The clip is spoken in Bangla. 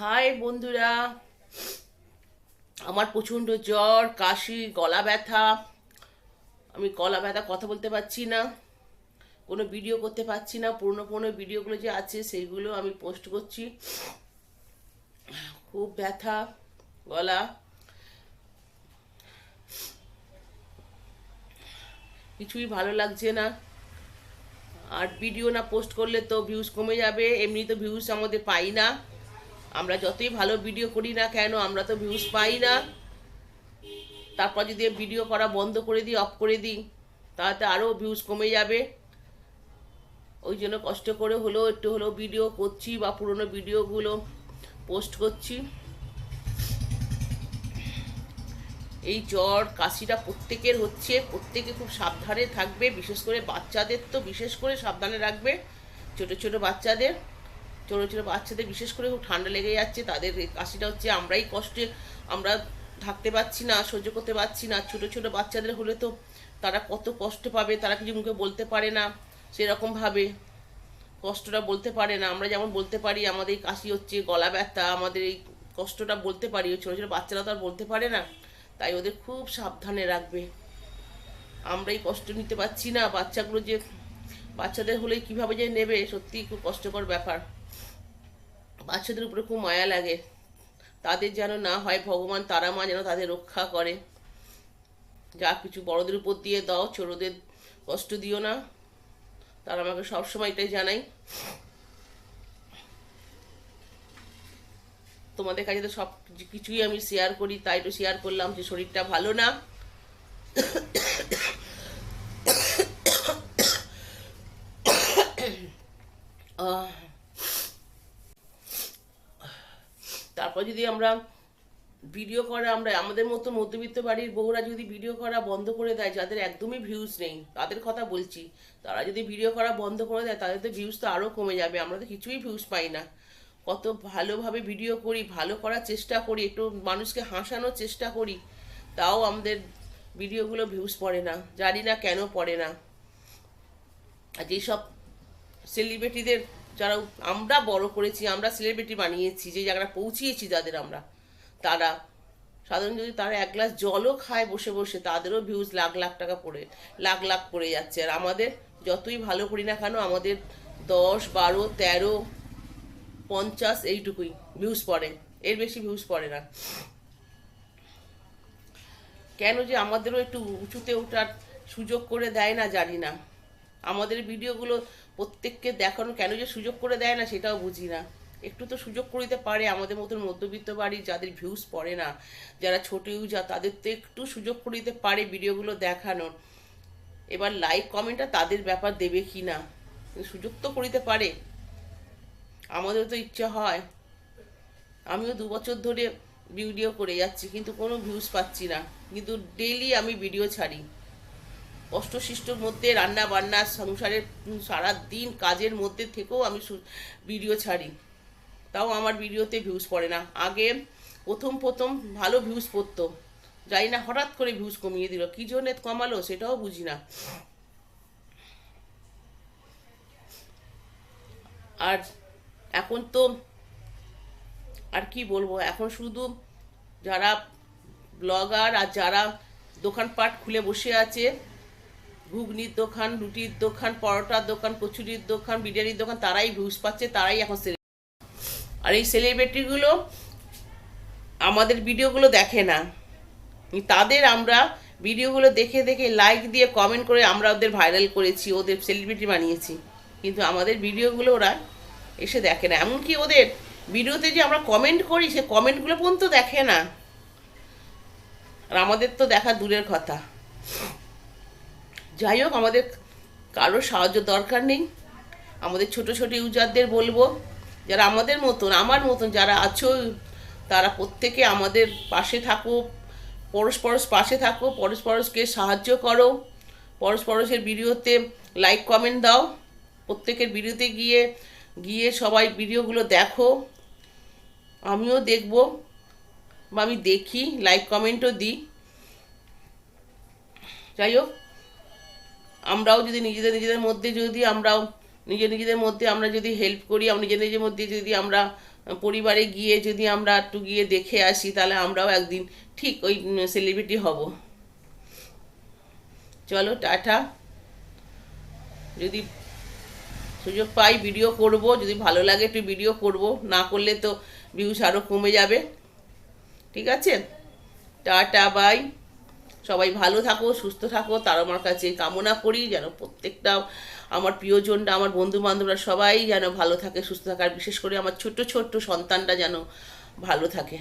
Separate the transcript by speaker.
Speaker 1: হাই বন্ধুরা। আমার প্রচণ্ড জ্বর, কাশি, গলা ব্যথা। আমি গলা ব্যথা কথা বলতে পারছি না। কোনো ভিডিও করতে পারছি না। পুরনো পুরনো ভিডিওগুলো যে আছে, সেইগুলো আমি পোস্ট করছি। খুব ব্যথা, গলা। কিছুই ভালো লাগছে না। আর ভিডিও না পোস্ট করলে তো ভিউজ কমে যাবে। এমনি তো ভিউজ আমাদের পাই না। আমরা যতই ভালো ভিডিও করি না কেন, আমরা তো ভিউজ পাই না। তারপর যদি ভিডিও করা বন্ধ করে দিই অফ করে দিই, তাতে আরও ভিউজ কমে যাবে। ওই জন্য কষ্ট করে হলেও, একটু হলেও ভিডিও করছি বা পুরনো ভিডিওগুলো পোস্ট করছি। এই জ্বর, কাশিটা প্রত্যেকের হচ্ছে, প্রত্যেকে খুব সাবধানে থাকবে, বিশেষ করে বাচ্চাদের তো বিশেষ করে সাবধানে রাখবে, ছোট ছোট বাচ্চাদের। ছোটো ছোটো বাচ্চাদের, বিশেষ করে খুব ঠান্ডা লেগে যাচ্ছে, তাদের কাশিটা হচ্ছে আমরাই কষ্টে, আমরা থাকতে পারছি না, সহ্য করতে পারছি না। ছোট ছোট বাচ্চাদের হলে তো তারা কত কষ্ট পাবে, তারা কিছু মুখে বলতে পারে না, সেরকমভাবে কষ্টটা বলতে পারে না। আমরা যেমন বলতে পারি, আমাদের এই কাশি হচ্ছে, গলা ব্যথা, আমাদের এই কষ্টটা বলতে পারি, ছোটো ছোটো বাচ্চারা তো আর বলতে পারে না। তাই ওদের খুব সাবধানে রাখবে। আমরাই কষ্ট নিতে পারছি না। বাচ্চাগুলো যে, বাচ্চাদের হলে কীভাবে যে নেবে, সত্যিই খুব কষ্টকর ব্যাপার। বাচ্চাদের উপরে খুব মায়া লাগে। তাদের যেন না হয় ভগবান, তারা মা যেন তাদের রক্ষা করে। যা কিছু বড়দের উপর দিয়ে দাও, ছোটদের কষ্ট দিও না। তারা আমাকে সবসময় এটাই জানাই তোমাদের কাছে তো সব কিছুই আমি শেয়ার করি, তাই একটু শেয়ার করলাম যে শরীরটা ভালো না। তারপর যদি আমরা ভিডিও করা, আমরা আমাদের মতো মধ্যবিত্ত বাড়ির বউরা যদি ভিডিও করা বন্ধ করে দেয়, যাদের একদমই ভিউজ নেই, তাদের কথা বলছি, তারা যদি ভিডিও করা বন্ধ করে দেয়, তাদের তো ভিউজ তো আরও কমে যাবে, আমরা তো কিছুই ভিউজ পাই না। কত ভালোভাবে ভিডিও করি, ভালো করার চেষ্টা করি, একটু মানুষকে হাসানোর চেষ্টা করি, তাও আমাদের ভিডিওগুলো ভিউজ পড়ে না, জানি না কেন পড়ে না। আর যেসব সেলিব্রিটিদের যারা আমরা বড় করেছি, আমরা সেলিব্রিটি বানিয়েছি, যে জায়গাটা পৌঁছিয়েছি যাদের আমরা। তারা, সাধারণ যদি তারা এক গ্লাস জলও খায় বসে বসে, তাদেরও ভিউজ লাখ লাখ টাকা পড়ে, লাখ লাখ পড়ে যাচ্ছে। আর আমাদের যতই ভালো করি না কেন, আমাদের দশ, বারো, তেরো, পঞ্চাশ এইটুকুই ভিউজ পড়ে। এর বেশি ভিউজ পড়ে না। কেন যে আমাদেরও একটু উঁচুতে ওঠার সুযোগ করে দেয় না জানি না। আমাদের ভিডিওগুলো প্রত্যেককে দেখানো কেন যে সুযোগ করে দেয় না সেটাও বুঝি না। একটু তো সুযোগ করে দিতে পারে আমাদের মতন মধ্যবিত্ত বাড়ি যাদের ভিউজ পড়ে না, যারা ছোট ইউজার তাদের তো একটু সুযোগ করে দিতে পারে ভিডিওগুলো দেখানোর। এবার লাইক কমেন্টটা তাদের ব্যাপার দেবে কি না? সুযোগ তো করিতে পারে। আমাদের তো ইচ্ছা হয়। আমিও দু বছর ধরে ভিডিও করে যাচ্ছি, কিন্তু কোনো ভিউজ পাচ্ছি না। কিন্তু ডেলি আমি ভিডিও ছাড়ি। কষ্টসিষ্টর মধ্যে রান্না বান্না, সংসারের সারা দিন কাজের মধ্যে থেকেও আমি ভিডিও ছাড়ি। তাও আমার ভিডিওতে ভিউজ পড়ে না। আগে প্রথম প্রথম ভালো ভিউজ পড়তো। যাই না, হঠাৎ করে ভিউজ কমিয়ে দিল। কী জন্য কমালো সেটাও বুঝি না। আর এখন তো আর কি বলব? এখন শুধু যারা ব্লগার আর যারা দোকানপাট খুলে বসে আছে ঘুগনির দোকান, রুটির দোকান, পরোটার দোকান, কচুরির দোকান, বিরিয়ানির দোকান, তারাই ভিউজ পাচ্ছে, তারাই এখন আর এই সেলিব্রিটিগুলো আমাদের ভিডিওগুলো দেখে না। তাদের আমরা ভিডিওগুলো দেখে দেখে লাইক দিয়ে কমেন্ট করে আমরা ওদের ভাইরাল করেছি, ওদের সেলিব্রিটি বানিয়েছি। কিন্তু আমাদের ভিডিওগুলো ওরা এসে দেখে না। এমনকি ওদের ভিডিওতে যে আমরা কমেন্ট করি, সে কমেন্টগুলো পর্যন্ত দেখে না। আর আমাদের তো দেখা দূরের কথা। যাই হোক, আমাদের কারোর সাহায্য দরকার নেই। আমাদের ছোট ছোট ইউজারদের বলব, যারা আমাদের মতন, আমার মতন যারা আছো, তারা প্রত্যেকে আমাদের পাশে থাকো পরশ পাশে থাকো পরশ পরশকে সাহায্য করো পরশ পরশের ভিডিওতে লাইক কমেন্ট দাও, প্রত্যেকের ভিডিওতে গিয়ে গিয়ে সবাই ভিডিওগুলো দেখো। আমিও দেখব বা আমি দেখি লাইক কমেন্টও দিই। যাই হোক আমরাও যদি নিজেদের নিজেদের মধ্যে যদি আমরাও নিজে নিজেদের মধ্যে আমরা যদি হেল্প করি নিজের নিজের মধ্যে যদি আমরা পরিবারে গিয়ে যদি আমরা একটু গিয়ে দেখে আসি, তাহলে আমরাও একদিন ঠিক ওই সেলিব্রিটি হব। চলো টাটা। যদি সুযোগ পাই ভিডিও করব, যদি ভালো লাগে একটু ভিডিও করব, না করলে তো ভিউস আরও কমে যাবে। ঠিক আছে? টাটা বাই সবাই ভালো থাকো, সুস্থ থাকো তার আমার কাছে কামনা করি যেন প্রত্যেকটা আমার প্রিয়জনরা, আমার বন্ধু বান্ধবরা সবাই যেন ভালো থাকে, সুস্থ থাকে। আর বিশেষ করে আমার ছোট্ট ছোট্ট সন্তানটা যেন ভালো থাকে।